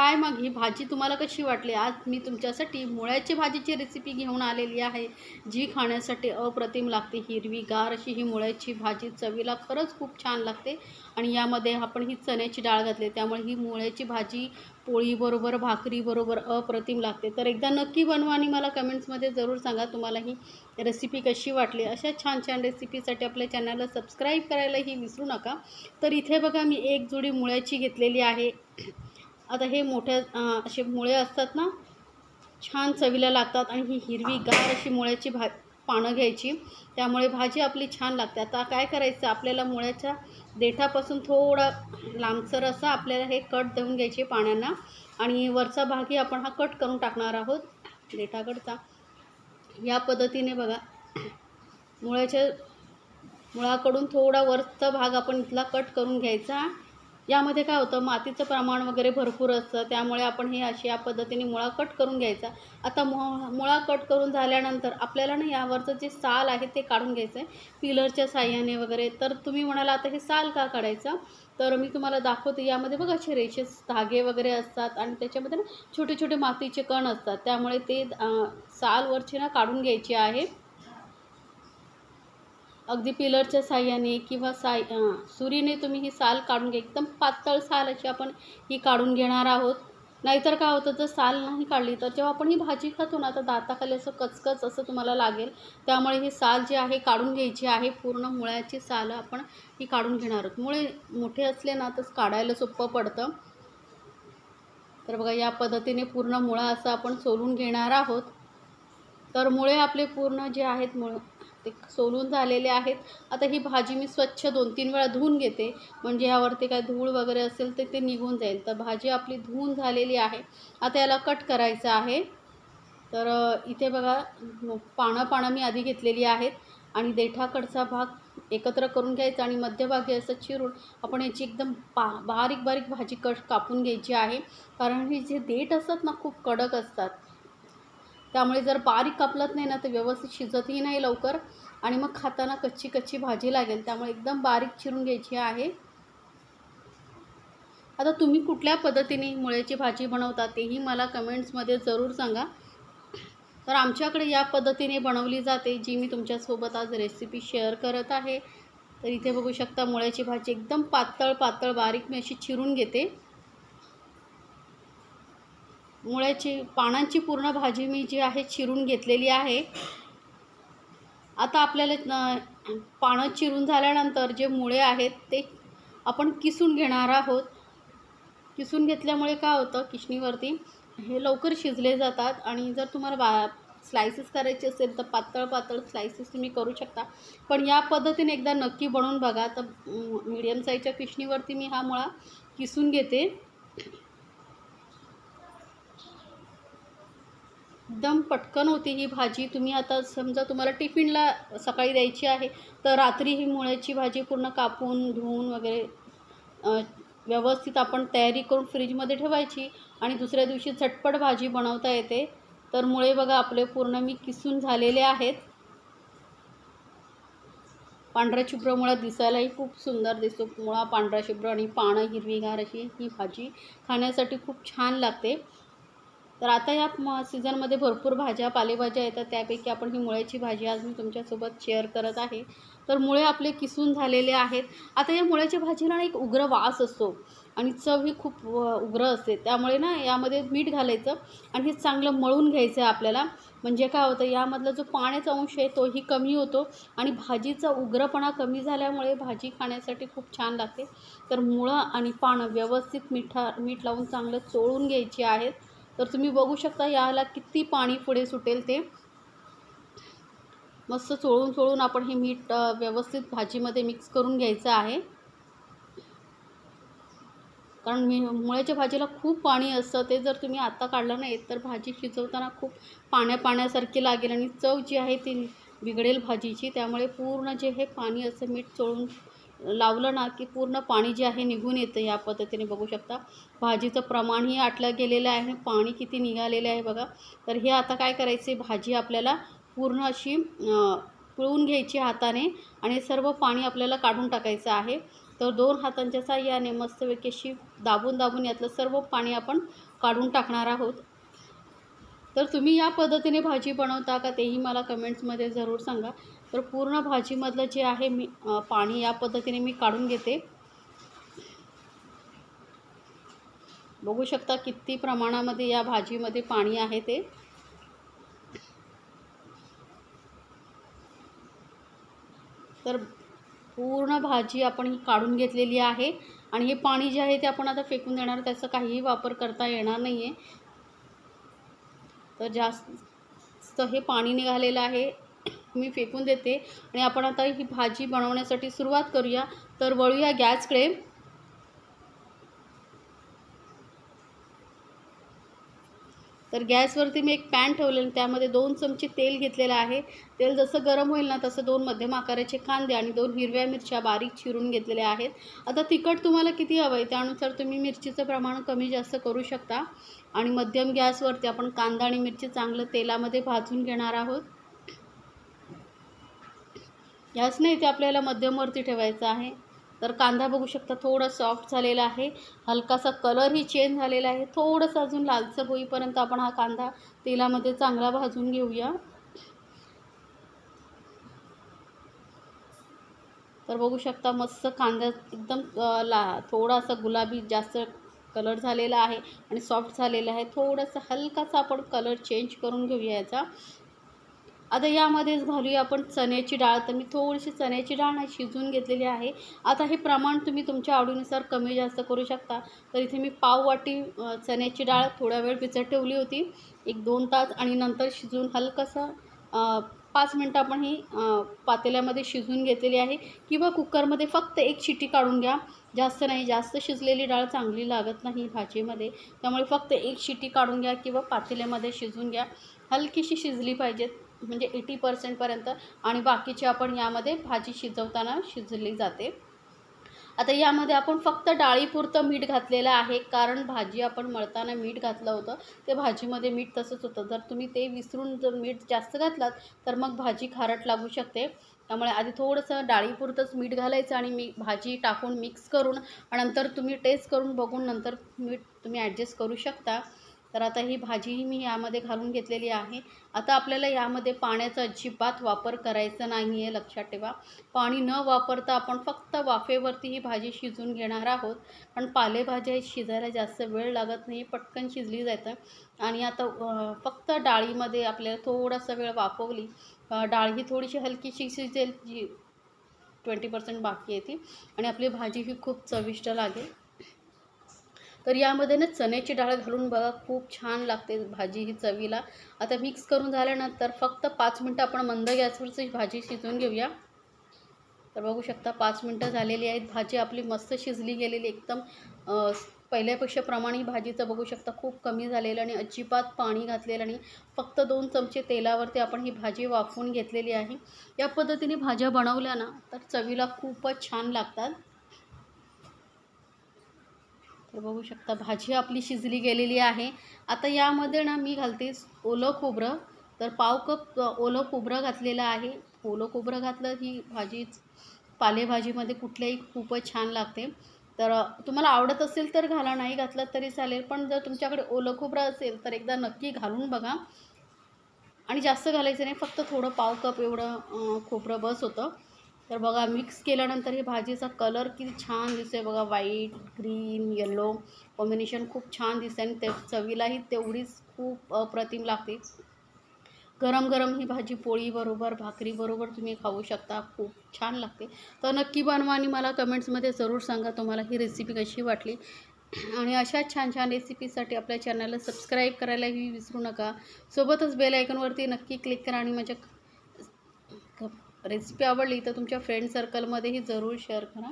काय मग? ही भाजी तुम्हाला कशी वाटली? आज मी तुमच्यासाठी मुळ्याची भाजीची रेसिपी घेऊन आलेली आहे जी खाण्यासाठी अप्रतिम लागते. हिरवीगार अशी ही मुळ्याची भाजी चवीला खरंच खूप छान लागते आणि यामध्ये आपण ही चण्याची डाळ घातली. त्यामुळे ही मुळ्याची भाजी पोळीबरोबर भाकरीबरोबर अप्रतिम लागते. तर एकदा नक्की बनवा आणि मला कमेंट्समध्ये जरूर सांगा तुम्हाला ही रेसिपी कशी वाटली. अशा छान छान रेसिपीसाठी आपल्या चॅनलला सबस्क्राईब करायलाही विसरू नका. तर इथे बघा मी एक जोडी मुळ्याची घेतलेली आहे. आता हे मोठ्या असे मुळे असतात ना छान चवीला लागतात आणि ही हिरवी गार अशी मुळ्याची भा पानं घ्यायची. त्यामुळे भाजी आपली छान लागते. आता काय करायचं? आपल्याला मुळ्याच्या देठापासून थोडा लांबसर असा आपल्याला हे कट देऊन घ्यायचे पाण्यांना आणि वरचा भागही आपण हा कट करून टाकणार आहोत. देठाकडचा. या पद्धतीने बघा. मुळ्याच्या मुळाकडून थोडा वरचा भाग आपण इथला कट करून घ्यायचा. यामध्ये काय होतं मातीचं प्रमाण वगैरे भरपूर असतं. त्यामुळे आपण हे अशी या पद्धतीने मुळा कट करून घ्यायचा. आता मु मुळा कट करून झाल्यानंतर आपल्याला ना यावरचं जे साल आहे ते काढून घ्यायचं आहे पिलरच्या साह्याने वगैरे. तर तुम्ही म्हणाला आता हे साल का काढायचं? तर मी तुम्हाला दाखवते. यामध्ये बघा असे रेषेस धागे वगैरे असतात आणि त्याच्यामध्ये ना छोटे छोटे मातीचे कण असतात. त्यामुळे ते सालवरचे ना काढून घ्यायचे आहे. अगदी पिलरच्या साह्याने किंवा साय सुरीने तुम्ही ही साल काढून घ्या. एकदम पातळ साल अशी आपण ही काढून घेणार आहोत. नाहीतर काय होतं जर साल नाही काढली तर जेव्हा आपण ही भाजी खातो ना तर दाताखाली असं कचकच असं तुम्हाला लागेल. त्यामुळे ही साल जी आहे काढून घ्यायची आहे पूर्ण मुळ्याची साल आपण ही काढून घेणार आहोत. मुळे मोठे असले ना तर काढायला सोपं पडतं. तर बघा या पद्धतीने पूर्ण मुळा असं आपण सोलून घेणार आहोत. तर मुळे आपले पूर्ण जे आहेत मुळ ते सोलून झालेले आहेत. आता ही भाजी मी स्वच्छ दोन तीन वेळा धुवून घेते. म्हणजे ह्यावरती काय धूळ वगैरे असेल तर ते निघून जाईल. तर भाजी आपली धुवून झालेली आहे. आता याला कट करायचं आहे. तर इथे बघा पानं पानं मी आधी घेतलेली आहेत. आणि देठाकडचा भाग एकत्र करून घ्यायचा आणि मध्यभागी असं चिरून आपण याची एकदम पा बारीक बारीक भाजी कट कापून घ्यायची आहे. कारण हे जे देठ असतात ना खूप कडक असतात. त्यामुळे जर बारीक कापलत नाही ना तर व्यवस्थित शिजतही नाही लवकर. आणि मग खाताना कच्ची कच्ची भाजी लागेल त्यामुळे एकदम बारीक चिरून घ्यायची आहे. आता तुम्ही कुठल्या पद्धतीने मुळ्याची भाजी बनवता तेही मला कमेंट्समध्ये जरूर सांगा. तर आमच्याकडे या पद्धतीने बनवली जाते जी मी तुमच्यासोबत आज रेसिपी शेअर करत आहे. तर इथे बघू शकता मुळ्याची भाजी एकदम पातळ पातळ बारीक मी अशी चिरून घेते. मुळ्याची पानांची पूर्ण भाजी मी जी आहे चिरून घेतलेली आहे. आता आपल्याला पानं चिरून झाल्यानंतर जे मुळे आहेत ते आपण किसून घेणार आहोत. किसून घेतल्यामुळे काय होतं किशणीवरती हे लवकर शिजले जातात आणि जर तुम्हाला बा स्लायसेस करायचे असेल तर पातळ पातळ स्लायसेस तुम्ही करू शकता. पण या पद्धतीने एकदा नक्की बनवून बघा. तर मीडियम साईजच्या किशणीवरती मी हा मुळा किसून घेते. एकदम पटकन होती ही भाजी. तुम्ही आता समजा तुम्हाला टिफिनला सकाळी द्यायची आहे तर रात्री ही मुळ्याची भाजी पूर्ण कापून धुवून वगैरे व्यवस्थित आपण तयारी करून फ्रीजमध्ये ठेवायची आणि दुसऱ्या दिवशी झटपट भाजी बनवता येते. तर मुळे बघा आपले पूर्ण मी किसून झालेले आहेत. पांढरा शुभ्र मुळा दिसायलाही खूप सुंदर दिसतो. मुळा पांढरा शुभ्र आणि पानं हिरवीगार अशी ही भाजी खाण्यासाठी खूप छान लागते. तर आता या म सीझनमध्ये भरपूर भाज्या पालेभाज्या येतात. त्यापैकी आपण ही मुळ्याची भाजी आज मी तुमच्यासोबत शेअर करत आहे. तर मुळे आपले किसून झालेले आहेत. आता या मुळ्याच्या भाजीला एक उग्र वास असतो आणि चव ही खूप व- उग्र असते. त्यामुळे ना यामध्ये मीठ घालायचं आणि हे चांगलं मळून घ्यायचं आहे आपल्याला. म्हणजे काय होतं यामधला जो पाण्याचा अंश आहे तोही कमी होतो आणि भाजीचा उग्रपणा कमी झाल्यामुळे भाजी खाण्यासाठी खूप छान लागते. तर मुळं आणि पानं व्यवस्थित मिठा मीठ लावून चांगलं चोळून घ्यायची आहेत. तर तुम्ही बघू शकता याला किती पाणी पुढे सुटेल ते. मस्त चोळून चोळून आपण हे मीठ व्यवस्थित भाजीमध्ये मिक्स करून घ्यायचं आहे. कारण मी मुळ्याच्या भाजीला खूप पाणी असतं ते जर तुम्ही आता काढलं नाही तर भाजी शिजवताना खूप पाण्या पाण्यासारखी लागेल आणि चव जी आहे ती बिघडेल भाजीची त्यामुळे पूर्ण जे हे पाणी असं मीठ चोळून लावलं ना की पूर्ण पाणी जे आहे निघून येतं या पद्धतीने बघू शकता. भाजीचं प्रमाणही आटलं गेलेलं आहे. पाणी किती निघालेलं आहे बघा. तर हे आता काय करायचे भाजी आपल्याला पूर्ण अशी पिळून घ्यायची हाताने आणि सर्व पाणी आपल्याला काढून टाकायचं आहे. तर दोन हातांच्या साह्याने मस्तपैकी अशी दाबून दाबून यातलं सर्व पाणी आपण काढून टाकणार आहोत. तर तुम्ही या पद्धतीने भाजी बनवता का तेही मला कमेंट्समध्ये जरूर सांगा. तर पूर्ण भाजीमधलं जे आहे मी पाणी या पद्धतीने मी काढून घेते. बघू शकता किती प्रमाणामध्ये या भाजीमध्ये पाणी आहे ते. तर पूर्ण भाजी आपण ही काढून घेतलेली आहे आणि हे पाणी जे आहे ते आपण आता फेकून देणार त्याचा काहीही वापर करता येणार नाही आहे तर जास्त हे पाणी निघालेलं आहे. मी फेकून देते. आणि आपण आता ही भाजी बनवण्यासाठी सुरुवात करूया. तर वळूया गॅसकडे तर गॅसवरती मी एक पॅन ठेवलेलं त्यामध्ये दोन चमचे तेल घेतलेलं आहे. तेल जसं गरम होईल ना तसं दोन मध्यम आकाराचे कांदे आणि दोन हिरव्या मिरच्या बारीक चिरून घेतलेल्या आहेत. आता तिखट तुम्हाला किती हवं आहे त्यानुसार तुम्ही मिरचीचं प्रमाण कमी जास्त करू शकता. आणि मध्यम गॅसवरती आपण कांदा आणि मिरची चांगलं तेलामध्ये भाजून घेणार आहोत. गॅस नाही ते आपल्याला मध्यमवरती ठेवायचं आहे. तर कांदा बघू शकता थोडा सॉफ्ट झालेला आहे. हलकासा कलरही चेंज झालेला आहे. थोडंसं अजून लालसर होईपर्यंत आपण हा कांदा तेलामध्ये चांगला भाजून घेऊया. तर बघू शकता मस्त कांदा एकदम ला थोडासा गुलाबी जास्त कलर झालेला आहे आणि सॉफ्ट झालेला आहे. थोडंसं हलकासा आपण कलर चेंज करून घेऊया याचा. आता यामध्येच घालूया आपण चण्याची डाळ. तर मी थोडीशी चण्याची डाळ ना शिजवून घेतलेली आहे. आता हे प्रमाण तुम्ही तुमच्या आवडीनुसार कमी जास्त करू शकता. तर इथे मी पाव वाटी चण्याची डाळ थोडा वेळ भिजत ठेवली होती. एक दोन तास आणि नंतर शिजवून हलकंसं पाच मिनटं आपण ही पातेल्यामध्ये शिजवून घेतलेली आहे. किंवा कुकरमध्ये फक्त एक शिटी काढून घ्या. जास्त नाही जास्त शिजलेली डाळ चांगली लागत नाही भाजीमध्ये. त्यामुळे फक्त एक शिटी काढून घ्या किंवा पातेल्यामध्ये शिजवून घ्या. हलकीशी शिजली पाहिजेत. म्हणजे एटी पर्सेंटपर्यंत आणि बाकीची आपण यामध्ये भाजी शिजवताना शिजली जाते. आता यामध्ये आपण फक्त डाळीपुरतं मीठ घातलेलं आहे. कारण भाजी आपण मळताना मीठ घातलं होतं. ते भाजीमध्ये मीठ तसंच होतं. जर तुम्ही ते विसरून जर मीठ जास्त घातलात तर मग भाजी खारट लागू शकते. त्यामुळे आधी थोडंसं डाळीपुरतंच मीठ घालायचं आणि मी भाजी टाकून मिक्स करून आणि नंतर तुम्ही टेस्ट करून बघून नंतर मीठ तुम्ही ॲडजस्ट करू शकता. तर आता ही भाजीही मी यामध्ये घालून घेतलेली आहे. आता आपल्याला यामध्ये पाण्याचा अजिबात वापर करायचा नाही आहे लक्षात ठेवा. पाणी न वापरता आपण फक्त वाफेवरती ही भाजी शिजून घेणार आहोत. पण पालेभाज्या शिजायला जास्त वेळ लागत नाही पटकन शिजली जातं आणि आता फक्त डाळीमध्ये आपल्याला थोडासा वेळ वाफवली डाळ ही थोडीशी हलकीशी शिजेल जी ट्वेंटी पर्सेंट बाकी आहे ती. आणि आपली भाजी ही खूप चविष्ट लागेल. तर यामध्ये ना चण्याची डाळ घालून बघा खूप छान लागते भाजी ही चवीला. आता मिक्स करून झाल्यानंतर फक्त पाच मिनटं आपण मंद गॅसवरची भाजी शिजवून घेऊया. तर बघू शकता पाच मिनटं झालेली आहेत. भाजी आपली मस्त शिजली गेलेली एकदम पहिल्यापेक्षा प्रमाण ही भाजीचं बघू शकता खूप कमी झालेलं आणि अजिबात पाणी घातलेलं आणि फक्त दोन चमचे तेलावरती आपण ही भाजी वाफवून घेतलेली आहे. या पद्धतीने भाज्या बनवल्या ना तर चवीला खूपच छान लागतात. तर बघू शकता भाजी आपली शिजली गेलेली आहे. आता यामध्ये ना मी घालते ओलं खोबरं. तर पाव कप ओलं खोबरं घातलेलं आहे. ओलं खोबरं घातलं ही भाजी पालेभाजीमध्ये कुठल्याही खूपच छान लागते. तर तुम्हाला आवडत असेल तर घाला नाही घातलं तरी चालेल. पण जर तुमच्याकडे ओलं खोबरं असेल तर एकदा नक्की घालून बघा. आणि जास्त घालायचं नाही फक्त थोडं पाव कप एवढं खोबरं बस होतं. तर बघा मिक्स केल्यानंतर हे भाजीचा कलर किती छान दिसतोय बघा. व्हाईट ग्रीन येलो कॉम्बिनेशन खूप छान दिसते आणि ते चवीलाही तेवढीच खूप अप्रतिम लागते. गरम गरम ही भाजी पोळीबरोबर भाकरीबरोबर तुम्ही खाऊ शकता. खूप छान लागते. तर नक्की बनवा आणि मला कमेंट्समध्ये जरूर सांगा तुम्हाला ही रेसिपी कशी वाटली. आणि अशा छान छान रेसिपीसाठी आपल्या चॅनलला सबस्क्राईब करायलाही विसरू नका. सोबतच बेल आयकॉनवरती नक्की क्लिक करा आणि माझ्या रेसिपी आवडली तर तुमच्या फ्रेंड सर्कलमध्येही जरूर शेअर करा.